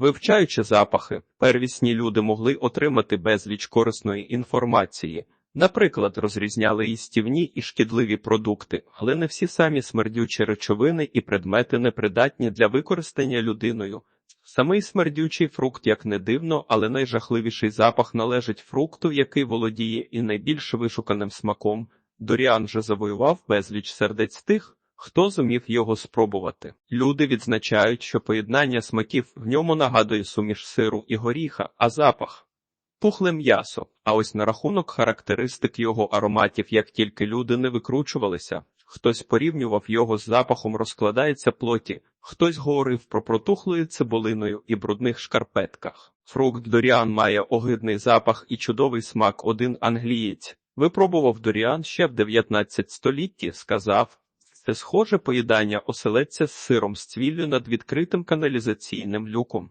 Вивчаючи запахи, первісні люди могли отримати безліч корисної інформації. Наприклад, розрізняли їстівні і шкідливі продукти, але не всі самі смердючі речовини і предмети непридатні для використання людиною. Самий смердючий фрукт, як не дивно, але найжахливіший запах належить фрукту, який володіє і найбільш вишуканим смаком. Доріан же завоював безліч сердець тих, хто зумів його спробувати. Люди відзначають, що поєднання смаків в ньому нагадує суміш сиру і горіха, а запах пухле м'ясо. А ось на рахунок характеристик його ароматів, як тільки люди не викручувалися, хтось порівнював його з запахом розкладається плоті, хтось говорив про протухлою цибулиною і брудних шкарпетках. Фрукт Доріан має огидний запах і чудовий смак. Один англієць випробував Доріан ще в 19 столітті, сказав. Схоже поїдання оселедця з сиром з цвіллю над відкритим каналізаційним люком.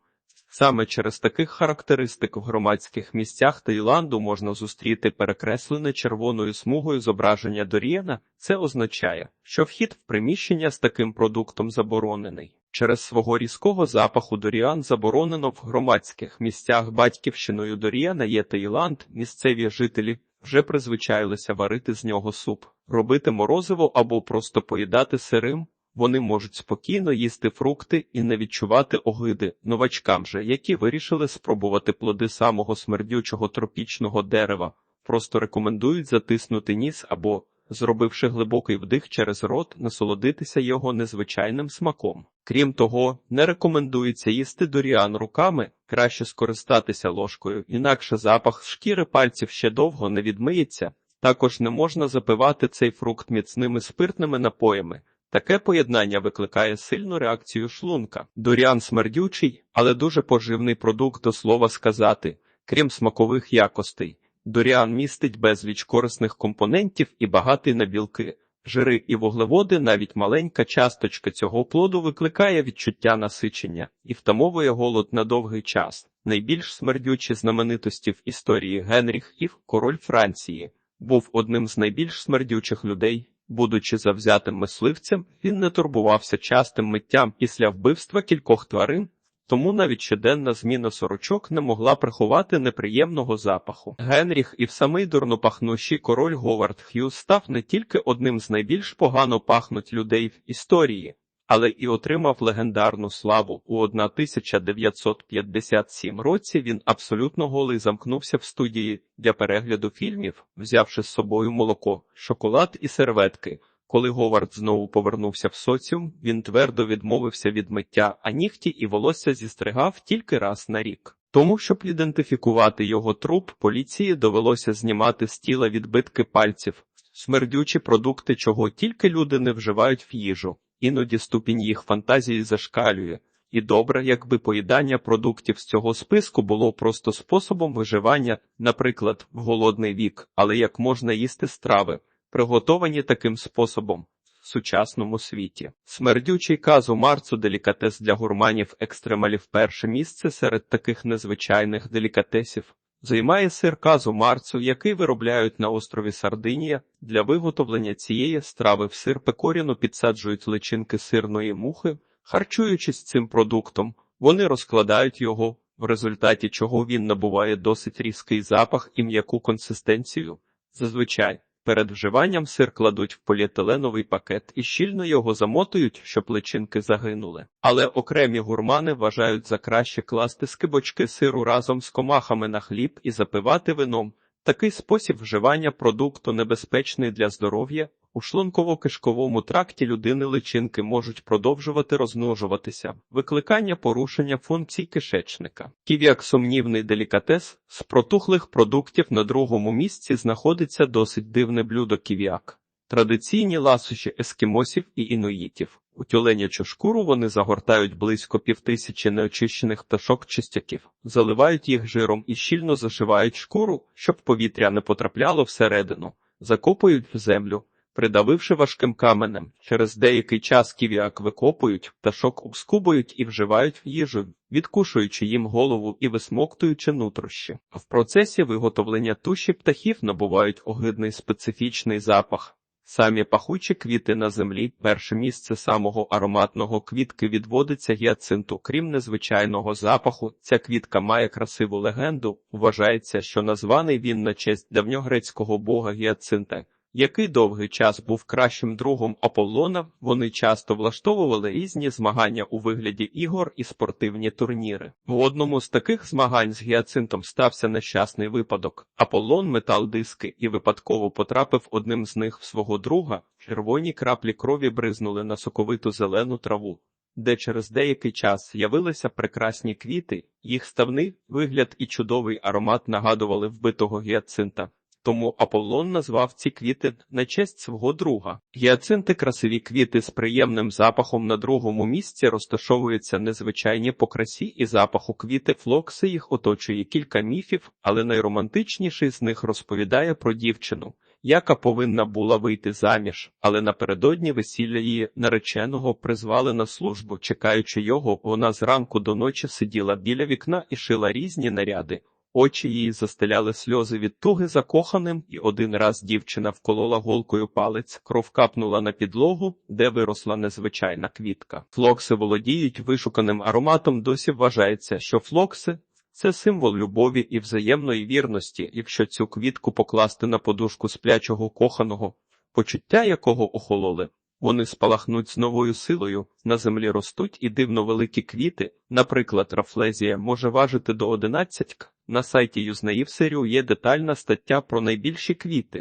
Саме через таких характеристик в громадських місцях Таїланду можна зустріти перекреслене червоною смугою зображення Доріана. Це означає, що вхід в приміщення з таким продуктом заборонений. Через свого різкого запаху Доріан заборонено в громадських місцях батьківщиною Доріана є Таїланд, місцеві жителі вже призвичайлися варити з нього суп, робити морозиво або просто поїдати сирим. Вони можуть спокійно їсти фрукти і не відчувати огиди новачкам же, які вирішили спробувати плоди самого смердючого тропічного дерева, просто рекомендують затиснути ніс або, зробивши глибокий вдих через рот, насолодитися його незвичайним смаком. Крім того, не рекомендується їсти доріан руками, краще скористатися ложкою, інакше запах шкіри пальців ще довго не відмиється. Також не можна запивати цей фрукт міцними спиртними напоями. Таке поєднання викликає сильну реакцію шлунка. Дуріан смердючий, але дуже поживний продукт до слова сказати, крім смакових якостей. Дуріан містить безліч корисних компонентів і багатий на білки, жири і вуглеводи. Навіть маленька часточка цього плоду викликає відчуття насичення і втамовує голод на довгий час. Найбільш смердючі знаменитості в історії Генріх Ів, король Франції, був одним з найбільш смердючих людей. Будучи завзятим мисливцем, він не турбувався частим миттям після вбивства кількох тварин, тому навіть щоденна зміна сорочок не могла приховати неприємного запаху. Генріх і в самий дурнопахнущий король Говард Х'юз став не тільки одним з найбільш погано пахнуть людей в історії, але і отримав легендарну славу. У 1957 році він абсолютно голий замкнувся в студії для перегляду фільмів, взявши з собою молоко, шоколад і серветки. Коли Говард знову повернувся в соціум, він твердо відмовився від миття, а нігті і волосся зістригав тільки раз на рік. Тому, щоб ідентифікувати його труп, поліції довелося знімати з тіла відбитки пальців, смердючі продукти, чого тільки люди не вживають в їжу. Іноді ступінь їх фантазії зашкалює, і добре, якби поїдання продуктів з цього списку було просто способом виживання, наприклад, в голодний вік, але як можна їсти страви, приготовані таким способом в сучасному світі. Смердючий казу Марцу делікатес для гурманів екстремалів перше місце серед таких незвичайних делікатесів. Займає сир казу марцу, який виробляють на острові Сардинія. Для виготовлення цієї страви в сир пекоріну підсаджують личинки сирної мухи. Харчуючись цим продуктом, вони розкладають його, в результаті чого він набуває досить різкий запах і м'яку консистенцію. Зазвичай перед вживанням сир кладуть в поліетиленовий пакет і щільно його замотують, щоб личинки загинули. Але окремі гурмани вважають за краще класти скибочки сиру разом з комахами на хліб і запивати вином. Такий спосіб вживання продукту небезпечний для здоров'я. У шлунково-кишковому тракті людини личинки можуть продовжувати розмножуватися, викликання порушення функцій кишечника. Ків'як сумнівний делікатес з протухлих продуктів на другому місці знаходиться досить дивне блюдо ків'як. Традиційні ласощі ескімосів і інуїтів. У тюленячу шкуру вони загортають близько півтисячі неочищених пташок чистяків, заливають їх жиром і щільно зашивають шкуру, щоб повітря не потрапляло всередину, закопують в землю, придавивши важким каменем. Через деякий час ків'як викопують, пташок обскубують і вживають в їжу, відкушуючи їм голову і висмоктуючи нутрощі. В процесі виготовлення туші птахів набувають огидний специфічний запах. Самі пахучі квіти на землі. Перше місце самого ароматного квітки відводиться гіацинту. Крім незвичайного запаху, ця квітка має красиву легенду. Вважається, що названий він на честь давньогрецького бога гіацинта, який довгий час був кращим другом Аполлона. Вони часто влаштовували різні змагання у вигляді ігор і спортивні турніри. В одному з таких змагань з гіацинтом стався нещасний випадок. Аполлон метал диски і випадково потрапив одним з них в свого друга. Червоні краплі крові бризнули на соковиту зелену траву. Де через деякий час з'явилися прекрасні квіти, їх ставний вигляд і чудовий аромат нагадували вбитого гіацинта. Тому Аполлон назвав ці квіти на честь свого друга. Гіацинти красиві квіти з приємним запахом на другому місці розташовуються незвичайні по красі і запаху квіти флокси їх оточує кілька міфів, але найромантичніший з них розповідає про дівчину, яка повинна була вийти заміж, але напередодні весілля її нареченого призвали на службу. Чекаючи його, вона зранку до ночі сиділа біля вікна і шила різні наряди. Очі її застеляли сльози від туги закоханим, і один раз дівчина вколола голкою палець, кров капнула на підлогу, де виросла незвичайна квітка. Флокси володіють вишуканим ароматом. Досі вважається, що флокси це символ любові і взаємної вірності. Якщо цю квітку покласти на подушку сплячого коханого, почуття якого охололи. Вони спалахнуть з новою силою, на землі ростуть і дивно великі квіти, наприклад, рафлезія може важити до 11 к. На сайті Юзнеїв серію є детальна стаття про найбільші квіти.